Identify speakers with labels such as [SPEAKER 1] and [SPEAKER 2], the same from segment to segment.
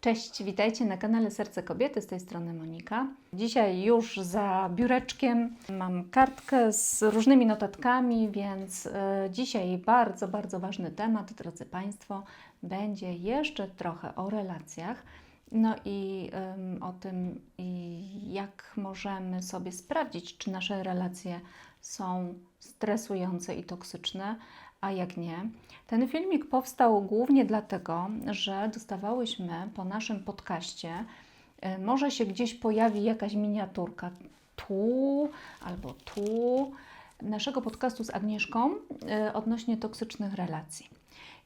[SPEAKER 1] Cześć, witajcie na kanale Serce Kobiety, z tej strony Monika. Dzisiaj już za biureczkiem mam kartkę z różnymi notatkami, więc y, dzisiaj bardzo, bardzo ważny temat, drodzy Państwo, będzie jeszcze trochę o relacjach. No i ym, o tym, jak możemy sobie sprawdzić, czy nasze relacje są stresujące i toksyczne, a jak nie. Ten filmik powstał głównie dlatego, że dostawałyśmy po naszym podcaście, y, może się gdzieś pojawi jakaś miniaturka tu albo tu, naszego podcastu z Agnieszką y, odnośnie toksycznych relacji.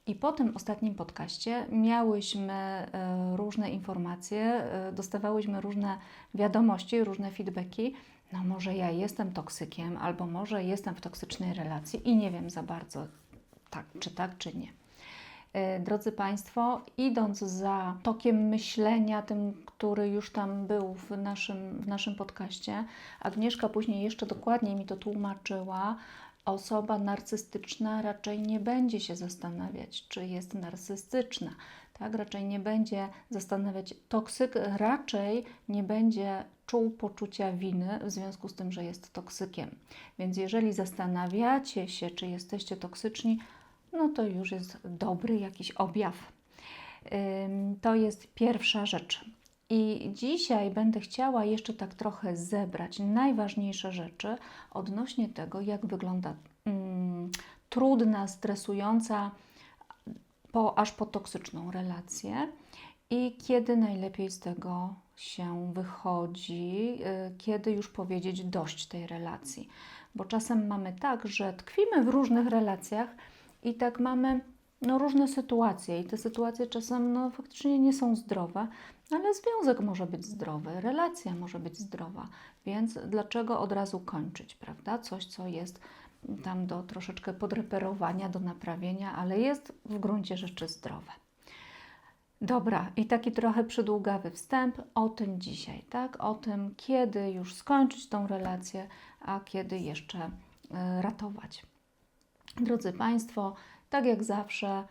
[SPEAKER 1] I po tym ostatnim podcaście miałyśmy y, różne informacje, dostawałyśmy różne wiadomości, różne feedbacki. No, może ja jestem toksykiem, albo może jestem w toksycznej relacji i nie wiem za bardzo, tak, czy tak, czy nie. Y, Drodzy Państwo, idąc za tokiem myślenia, tym, który już tam był w naszym, w naszym podcaście, Agnieszka później jeszcze dokładniej mi to tłumaczyła. Osoba narcystyczna raczej nie będzie się zastanawiać, czy jest narcystyczna. Tak, raczej nie będzie zastanawiać toksyk, raczej nie będzie czuł poczucia winy w związku z tym, że jest toksykiem. Więc jeżeli zastanawiacie się, czy jesteście toksyczni, no to już jest dobry jakiś objaw. To jest pierwsza rzecz. I dzisiaj będę chciała jeszcze tak trochę zebrać najważniejsze rzeczy odnośnie tego, jak wygląda mm, trudna, stresująca, po, aż po toksyczną relację i kiedy najlepiej z tego się wychodzi, y, kiedy już powiedzieć dość tej relacji. Bo czasem mamy tak, że tkwimy w różnych relacjach i tak mamy no, różne sytuacje i te sytuacje czasem no, faktycznie nie są zdrowe, ale związek może być zdrowy, relacja może być zdrowa, więc dlaczego od razu kończyć, prawda? Coś, co jest tam do troszeczkę podreperowania, do naprawienia, ale jest w gruncie rzeczy zdrowe. Dobra, i taki trochę przydługawy wstęp o tym dzisiaj, tak? O tym, kiedy już skończyć tą relację, a kiedy jeszcze y, ratować. Drodzy Państwo, tak jak zawsze,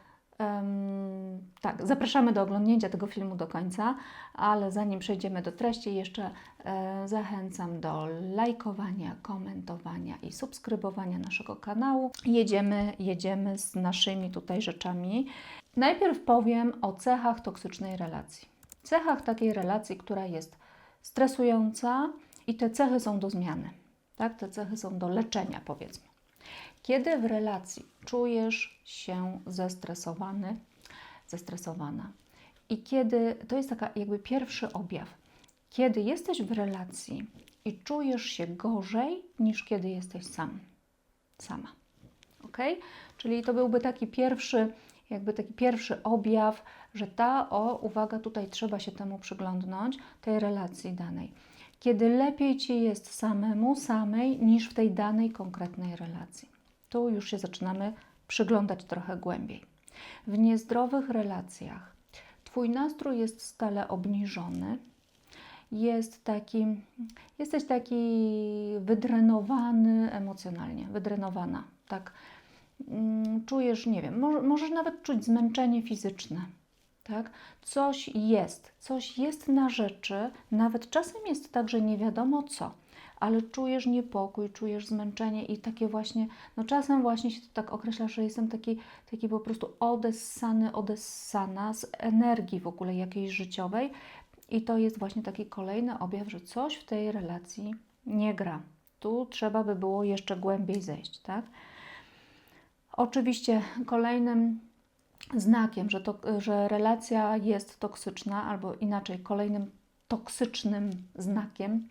[SPEAKER 1] tak, zapraszamy do oglądnięcia tego filmu do końca, ale zanim przejdziemy do treści, jeszcze e, zachęcam do lajkowania, komentowania i subskrybowania naszego kanału. Jedziemy, jedziemy z naszymi tutaj rzeczami. Najpierw powiem o cechach toksycznej relacji. Cechach takiej relacji, która jest stresująca i te cechy są do zmiany. Tak? Te cechy są do leczenia, powiedzmy. Kiedy w relacji czujesz się zestresowany, zestresowana i kiedy to jest taka jakby pierwszy objaw, kiedy jesteś w relacji i czujesz się gorzej niż kiedy jesteś sam, sama. Ok? Czyli to byłby taki pierwszy, jakby taki pierwszy objaw, że ta, o, uwaga, tutaj trzeba się temu przyglądnąć, tej relacji danej. Kiedy lepiej ci jest samemu, samej, niż w tej danej konkretnej relacji tu już się zaczynamy przyglądać trochę głębiej. W niezdrowych relacjach Twój nastrój jest stale obniżony, jest taki, jesteś taki wydrenowany emocjonalnie, wydrenowana, tak. Mm, Czujesz, nie wiem, może, możesz nawet czuć zmęczenie fizyczne, tak? Coś jest, coś jest na rzeczy, nawet czasem jest tak, że nie wiadomo co ale czujesz niepokój, czujesz zmęczenie i takie właśnie, no czasem właśnie się to tak określa, że jestem taki, taki po prostu odessany, odessana z energii w ogóle jakiejś życiowej i to jest właśnie taki kolejny objaw, że coś w tej relacji nie gra. Tu trzeba by było jeszcze głębiej zejść, tak? Oczywiście kolejnym znakiem, że, to, że relacja jest toksyczna, albo inaczej, kolejnym toksycznym znakiem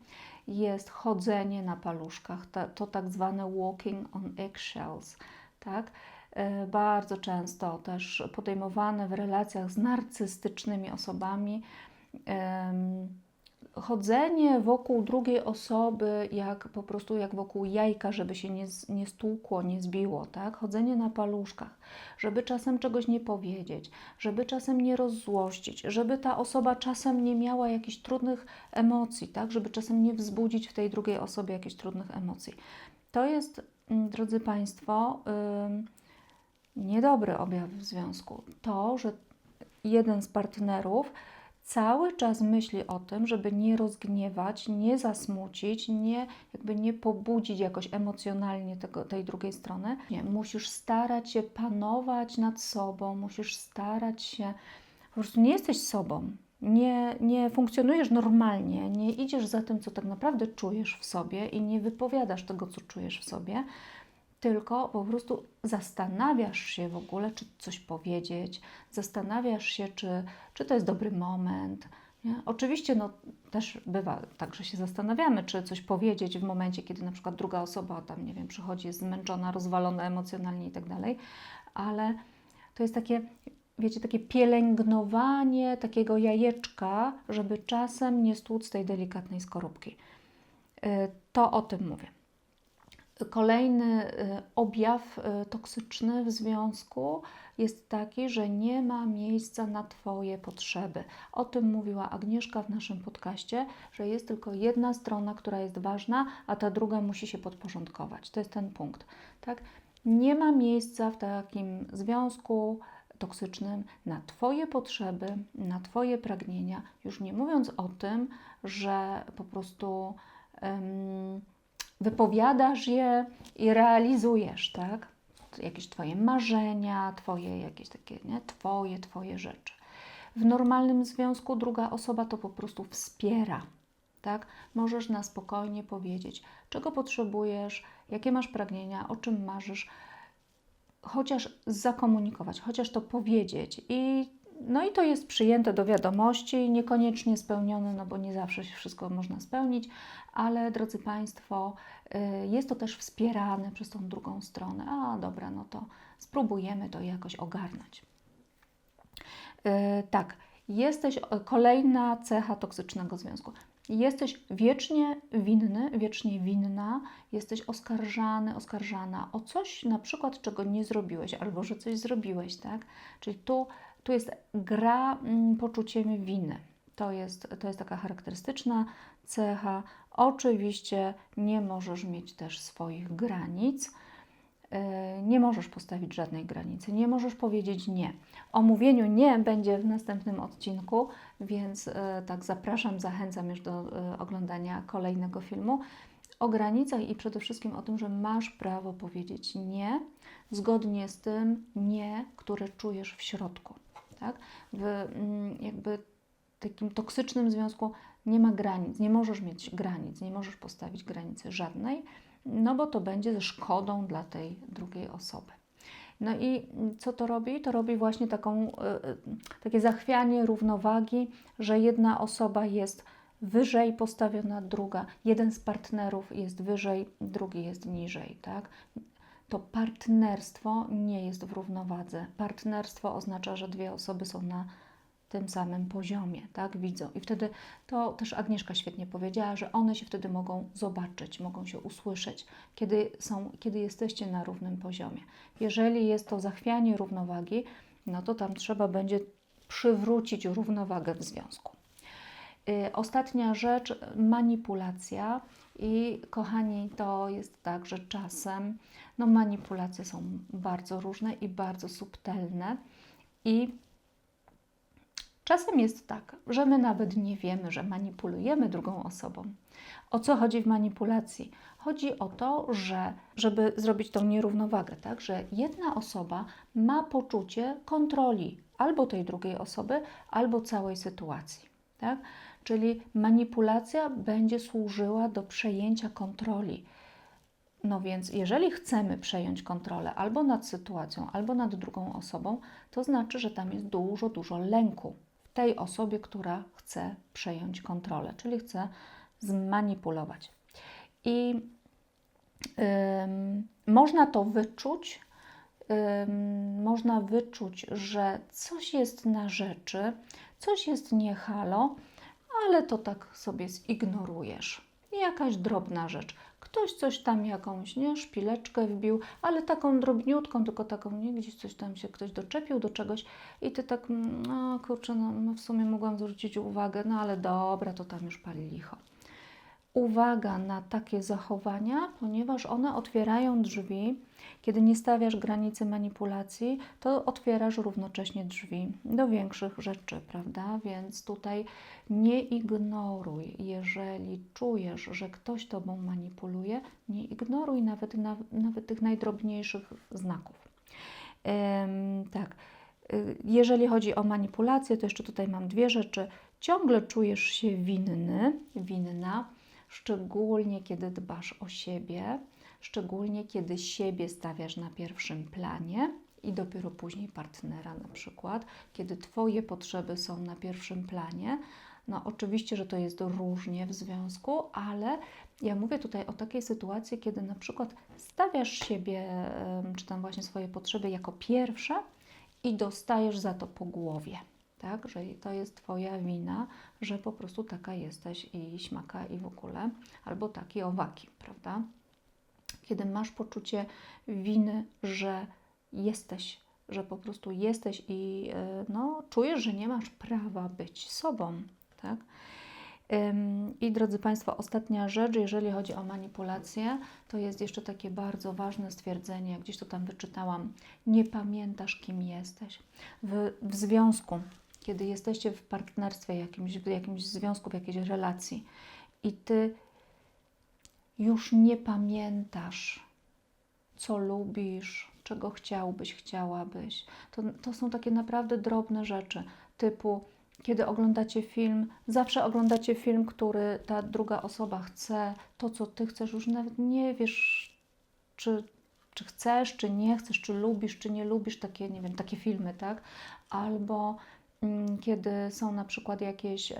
[SPEAKER 1] jest chodzenie na paluszkach, to, tak zwane walking on eggshells, tak? E, bardzo często też podejmowane w relacjach z narcystycznymi osobami. Chodzenie wokół drugiej osoby, jak po prostu jak wokół jajka, żeby się nie, nie stłukło, nie zbiło, tak? Chodzenie na paluszkach, żeby czasem czegoś nie powiedzieć, żeby czasem nie rozzłościć, żeby ta osoba czasem nie miała jakichś trudnych emocji, tak? Żeby czasem nie wzbudzić w tej drugiej osobie jakichś trudnych emocji. To jest, mm, drodzy Państwo, yy, niedobry objaw w związku. To, że jeden z partnerów cały czas myśli o tym, żeby nie rozgniewać, nie zasmucić, nie, jakby nie pobudzić jakoś emocjonalnie tego, tej drugiej strony. Nie, musisz starać się panować nad sobą, musisz starać się, po prostu nie jesteś sobą. Nie, nie funkcjonujesz normalnie, nie idziesz za tym, co tak naprawdę czujesz w sobie i nie wypowiadasz tego, co czujesz w sobie, tylko po prostu zastanawiasz się w ogóle, czy coś powiedzieć, zastanawiasz się, czy, czy to jest dobry moment. Nie? Oczywiście no, też bywa tak, że się zastanawiamy, czy coś powiedzieć w momencie, kiedy na przykład druga osoba tam, nie wiem, przychodzi, jest zmęczona, rozwalona emocjonalnie i tak dalej, ale to jest takie, wiecie, takie pielęgnowanie takiego jajeczka, żeby czasem nie stłuc tej delikatnej skorupki. Y, To o tym mówię. Kolejny y, objaw y, toksyczny w związku jest taki, że nie ma miejsca na Twoje potrzeby. O tym mówiła Agnieszka w naszym podcaście, że jest tylko jedna strona, która jest ważna, a ta druga musi się podporządkować. To jest ten punkt. Tak? Nie ma miejsca w takim związku toksycznym na Twoje potrzeby, na Twoje pragnienia, już nie mówiąc o tym, że po prostu. Um, wypowiadasz je i realizujesz, tak? Jakieś Twoje marzenia, Twoje jakieś takie, nie? Twoje, Twoje rzeczy. W normalnym związku druga osoba to po prostu wspiera, tak? Możesz na spokojnie powiedzieć, czego potrzebujesz, jakie masz pragnienia, o czym marzysz, chociaż zakomunikować, chociaż to powiedzieć i no i to jest przyjęte do wiadomości, niekoniecznie spełnione, no bo nie zawsze się wszystko można spełnić, ale drodzy Państwo, y, jest to też wspierane przez tą drugą stronę. A dobra, no to spróbujemy to jakoś ogarnąć. Y, tak, jesteś kolejna cecha toksycznego związku. Jesteś wiecznie winny, wiecznie winna, jesteś oskarżany, oskarżana o coś na przykład, czego nie zrobiłeś, albo że coś zrobiłeś, tak? Czyli tu tu jest gra mm, poczuciem winy. To jest, to jest taka charakterystyczna cecha. Oczywiście nie możesz mieć też swoich granic. E, nie możesz postawić żadnej granicy, nie możesz powiedzieć nie. O mówieniu nie będzie w następnym odcinku, więc e, tak zapraszam, zachęcam już do e, oglądania kolejnego filmu o granicach i przede wszystkim o tym, że masz prawo powiedzieć nie, zgodnie z tym nie, które czujesz w środku tak? W mm, jakby takim toksycznym związku nie ma granic, nie możesz mieć granic, nie możesz postawić granicy żadnej, no bo to będzie ze szkodą dla tej drugiej osoby. No i co to robi? To robi właśnie taką, y, y, takie zachwianie równowagi, że jedna osoba jest wyżej postawiona, druga, jeden z partnerów jest wyżej, drugi jest niżej, tak? To partnerstwo nie jest w równowadze. Partnerstwo oznacza, że dwie osoby są na tym samym poziomie, tak, widzą. I wtedy to też Agnieszka świetnie powiedziała, że one się wtedy mogą zobaczyć, mogą się usłyszeć, kiedy, są, kiedy jesteście na równym poziomie. Jeżeli jest to zachwianie równowagi, no to tam trzeba będzie przywrócić równowagę w związku. Yy, ostatnia rzecz, manipulacja. I kochani, to jest tak, że czasem no, manipulacje są bardzo różne i bardzo subtelne. I czasem jest tak, że my nawet nie wiemy, że manipulujemy drugą osobą. O co chodzi w manipulacji? Chodzi o to, że żeby zrobić tą nierównowagę, tak, że jedna osoba ma poczucie kontroli albo tej drugiej osoby, albo całej sytuacji. Tak? Czyli manipulacja będzie służyła do przejęcia kontroli. No więc, jeżeli chcemy przejąć kontrolę albo nad sytuacją, albo nad drugą osobą, to znaczy, że tam jest dużo, dużo lęku w tej osobie, która chce przejąć kontrolę, czyli chce zmanipulować. I ym, można to wyczuć, ym, można wyczuć, że coś jest na rzeczy, coś jest niehalo, ale to tak sobie zignorujesz. Jakaś drobna rzecz. Ktoś coś tam jakąś, nie, szpileczkę wbił, ale taką drobniutką, tylko taką, nie, gdzieś coś tam się ktoś doczepił do czegoś i ty tak, no kurczę, no, no w sumie mogłam zwrócić uwagę, no ale dobra, to tam już pali licho. Uwaga na takie zachowania, ponieważ one otwierają drzwi. Kiedy nie stawiasz granicy manipulacji, to otwierasz równocześnie drzwi do większych rzeczy, prawda? Więc tutaj nie ignoruj, jeżeli czujesz, że ktoś tobą manipuluje, nie ignoruj nawet, nawet tych najdrobniejszych znaków. Em, tak. Y, Jeżeli chodzi o manipulację, to jeszcze tutaj mam dwie rzeczy. Ciągle czujesz się winny, winna, szczególnie kiedy dbasz o siebie, szczególnie kiedy siebie stawiasz na pierwszym planie i dopiero później partnera na przykład, kiedy Twoje potrzeby są na pierwszym planie. No, oczywiście, że to jest różnie w związku, ale ja mówię tutaj o takiej sytuacji, kiedy na przykład stawiasz siebie, czy tam właśnie swoje potrzeby jako pierwsze i dostajesz za to po głowie. Tak, że to jest Twoja wina, że po prostu taka jesteś i śmaka i w ogóle, albo taki owaki, prawda? Kiedy masz poczucie winy, że jesteś, że po prostu jesteś i e, no, czujesz, że nie masz prawa być sobą, tak? I drodzy Państwo, ostatnia rzecz, jeżeli chodzi o manipulację, to jest jeszcze takie bardzo ważne stwierdzenie, gdzieś to tam wyczytałam. Nie pamiętasz, kim jesteś. W, w związku, kiedy jesteście w partnerstwie jakimś, w jakimś związku, w jakiejś relacji i Ty już nie pamiętasz, co lubisz, czego chciałbyś, chciałabyś. To, to są takie naprawdę drobne rzeczy, typu kiedy oglądacie film, zawsze oglądacie film, który ta druga osoba chce, to co ty chcesz, już nawet nie wiesz, czy, czy chcesz, czy nie chcesz, czy lubisz, czy nie lubisz takie, nie wiem, takie filmy, tak? Albo kiedy są na przykład jakieś.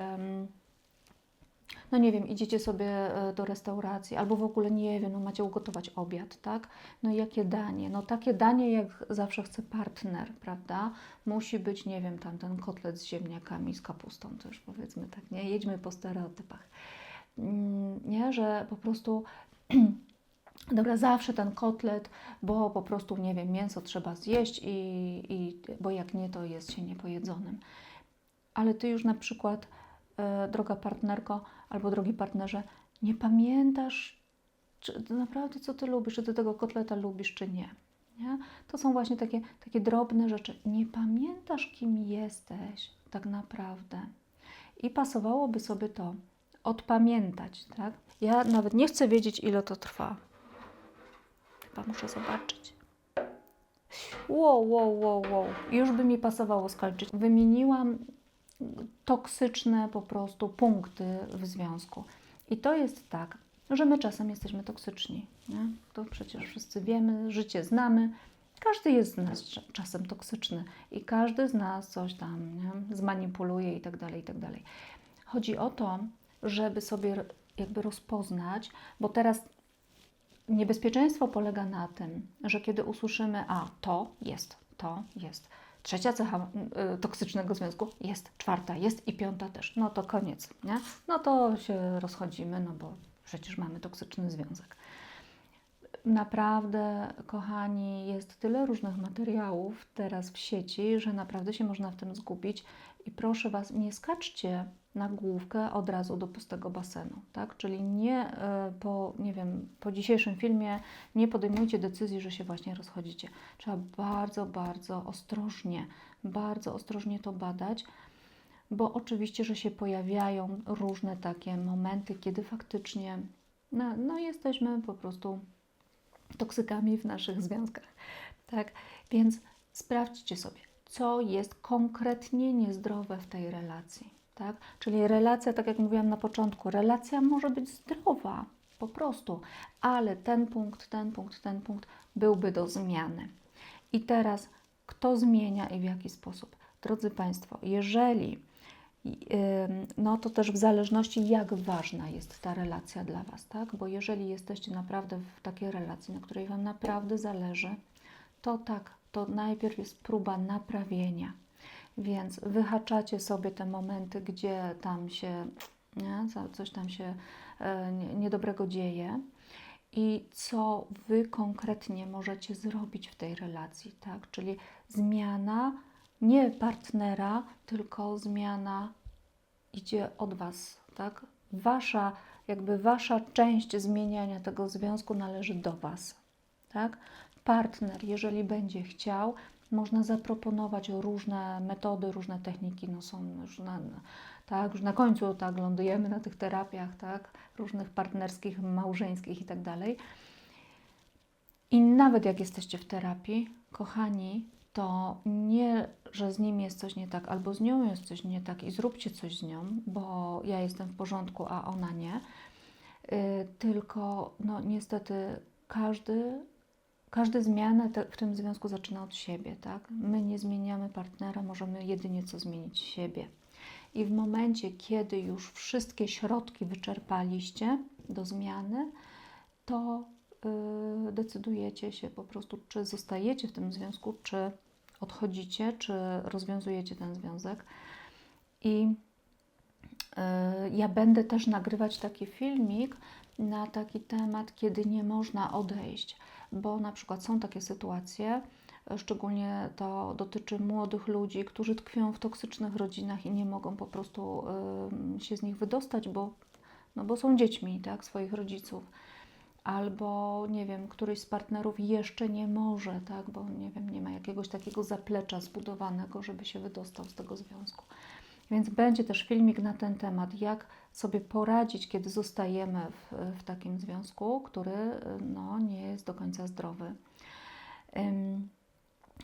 [SPEAKER 1] no nie wiem, idziecie sobie e, do restauracji, albo w ogóle nie wiem, no macie ugotować obiad, tak? No jakie danie? No takie danie, jak zawsze chce partner, prawda? Musi być, nie wiem, tam ten kotlet z ziemniakami, z kapustą też, powiedzmy tak, nie? Jedźmy po stereotypach. Mm, Nie, że po prostu Dobra, zawsze ten kotlet, bo po prostu, nie wiem, mięso trzeba zjeść, i, i, bo jak nie, to jest się niepojedzonym. Ale ty już na przykład, e, droga partnerko albo drogi partnerze, nie pamiętasz, czy naprawdę co ty lubisz, czy ty tego kotleta lubisz, czy nie. nie? To są właśnie takie, takie drobne rzeczy. Nie pamiętasz, kim jesteś tak naprawdę. I pasowałoby sobie to odpamiętać, tak? Ja nawet nie chcę wiedzieć, ile to trwa. Chyba muszę zobaczyć. Wow, wow, wow, wow. Już by mi pasowało skończyć. Wymieniłam toksyczne po prostu punkty w związku. I to jest tak, że my czasem jesteśmy toksyczni. Nie? To przecież wszyscy wiemy, życie znamy. Każdy jest z nas cza- czasem toksyczny i każdy z nas coś tam nie? zmanipuluje i tak dalej, i tak dalej. Chodzi o to, żeby sobie jakby rozpoznać, bo teraz niebezpieczeństwo polega na tym, że kiedy usłyszymy, a to jest, to jest, trzecia cecha y, toksycznego związku jest, czwarta jest i piąta też, no to koniec, nie? No to się rozchodzimy, no bo przecież mamy toksyczny związek. Naprawdę, kochani, jest tyle różnych materiałów teraz w sieci, że naprawdę się można w tym zgubić. I proszę Was, nie skaczcie na główkę od razu do pustego basenu, tak? Czyli nie e, po, nie wiem, po dzisiejszym filmie nie podejmujcie decyzji, że się właśnie rozchodzicie. Trzeba bardzo, bardzo ostrożnie, bardzo ostrożnie to badać, bo oczywiście, że się pojawiają różne takie momenty, kiedy faktycznie no, no jesteśmy po prostu toksykami w naszych związkach. Tak? Więc sprawdźcie sobie, co jest konkretnie niezdrowe w tej relacji. Tak? Czyli relacja, tak jak mówiłam na początku, relacja może być zdrowa po prostu, ale ten punkt, ten punkt, ten punkt byłby do zmiany. I teraz, kto zmienia i w jaki sposób? Drodzy Państwo, jeżeli ym, no to też w zależności, jak ważna jest ta relacja dla Was, tak? Bo jeżeli jesteście naprawdę w takiej relacji, na której Wam naprawdę zależy, to tak, to najpierw jest próba naprawienia. Więc wyhaczacie sobie te momenty, gdzie tam się, nie, co- coś tam się e, nie- niedobrego dzieje i co Wy konkretnie możecie zrobić w tej relacji, tak? Czyli zmiana nie partnera, tylko zmiana idzie od Was, tak? Wasza jakby wasza część zmieniania tego związku należy do was. Tak? Partner, jeżeli będzie chciał, można zaproponować różne metody, różne techniki, no są już na, tak, już na końcu tak lądujemy na tych terapiach, tak, różnych partnerskich, małżeńskich i tak dalej. I nawet jak jesteście w terapii, kochani, to nie, że z nim jest coś nie tak, albo z nią jest coś nie tak i zróbcie coś z nią, bo ja jestem w porządku, a ona nie. Yy, tylko, no niestety, każdy, każdy zmianę te, w tym związku zaczyna od siebie, tak? My nie zmieniamy partnera, możemy jedynie co zmienić siebie. I w momencie, kiedy już wszystkie środki wyczerpaliście do zmiany, to yy, decydujecie się po prostu, czy zostajecie w tym związku, czy odchodzicie, czy rozwiązujecie ten związek. I yy, ja będę też nagrywać taki filmik na taki temat, kiedy nie można odejść, bo na przykład są takie sytuacje, Szczególnie to dotyczy młodych ludzi, którzy tkwią w toksycznych rodzinach i nie mogą po prostu się z nich wydostać, bo, no bo są dziećmi tak, swoich rodziców. Albo, nie wiem, któryś z partnerów jeszcze nie może, tak, bo nie wiem, nie ma jakiegoś takiego zaplecza zbudowanego, żeby się wydostał z tego związku. Więc będzie też filmik na ten temat, jak sobie poradzić, kiedy zostajemy w, w takim związku, który no, nie jest do końca zdrowy. Ym,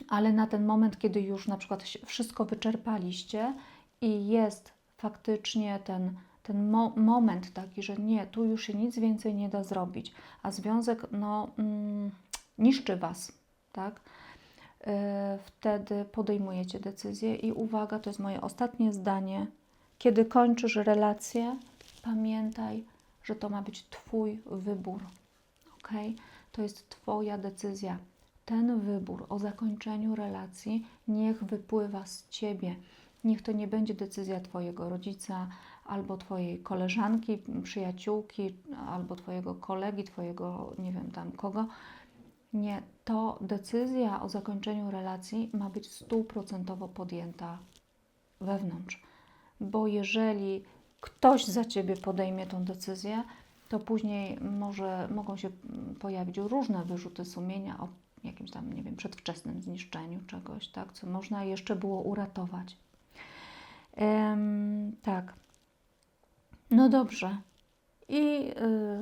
[SPEAKER 1] ale na ten moment, kiedy już na przykład wszystko wyczerpaliście i jest faktycznie ten, ten mo moment taki, że nie, tu już się nic więcej nie da zrobić, a związek no, mm, niszczy Was, tak? Yy, wtedy podejmujecie decyzję i uwaga, to jest moje ostatnie zdanie. Kiedy kończysz relację, pamiętaj, że to ma być Twój wybór, ok? To jest Twoja decyzja ten wybór o zakończeniu relacji niech wypływa z ciebie. Niech to nie będzie decyzja Twojego rodzica, albo Twojej koleżanki, przyjaciółki, albo Twojego kolegi, Twojego nie wiem tam kogo. Nie, to decyzja o zakończeniu relacji ma być stuprocentowo podjęta wewnątrz. Bo jeżeli ktoś za Ciebie podejmie tą decyzję, to później może, mogą się pojawić różne wyrzuty sumienia o jakimś tam, nie wiem, przedwczesnym zniszczeniu czegoś, tak, co można jeszcze było uratować. Ym, tak. No dobrze. I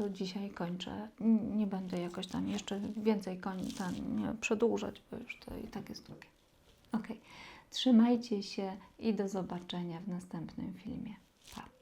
[SPEAKER 1] y, dzisiaj kończę. Nie będę jakoś tam jeszcze więcej koń, tam, nie, przedłużać, bo już to i tak jest długie. Ok. Trzymajcie się i do zobaczenia w następnym filmie. Pa.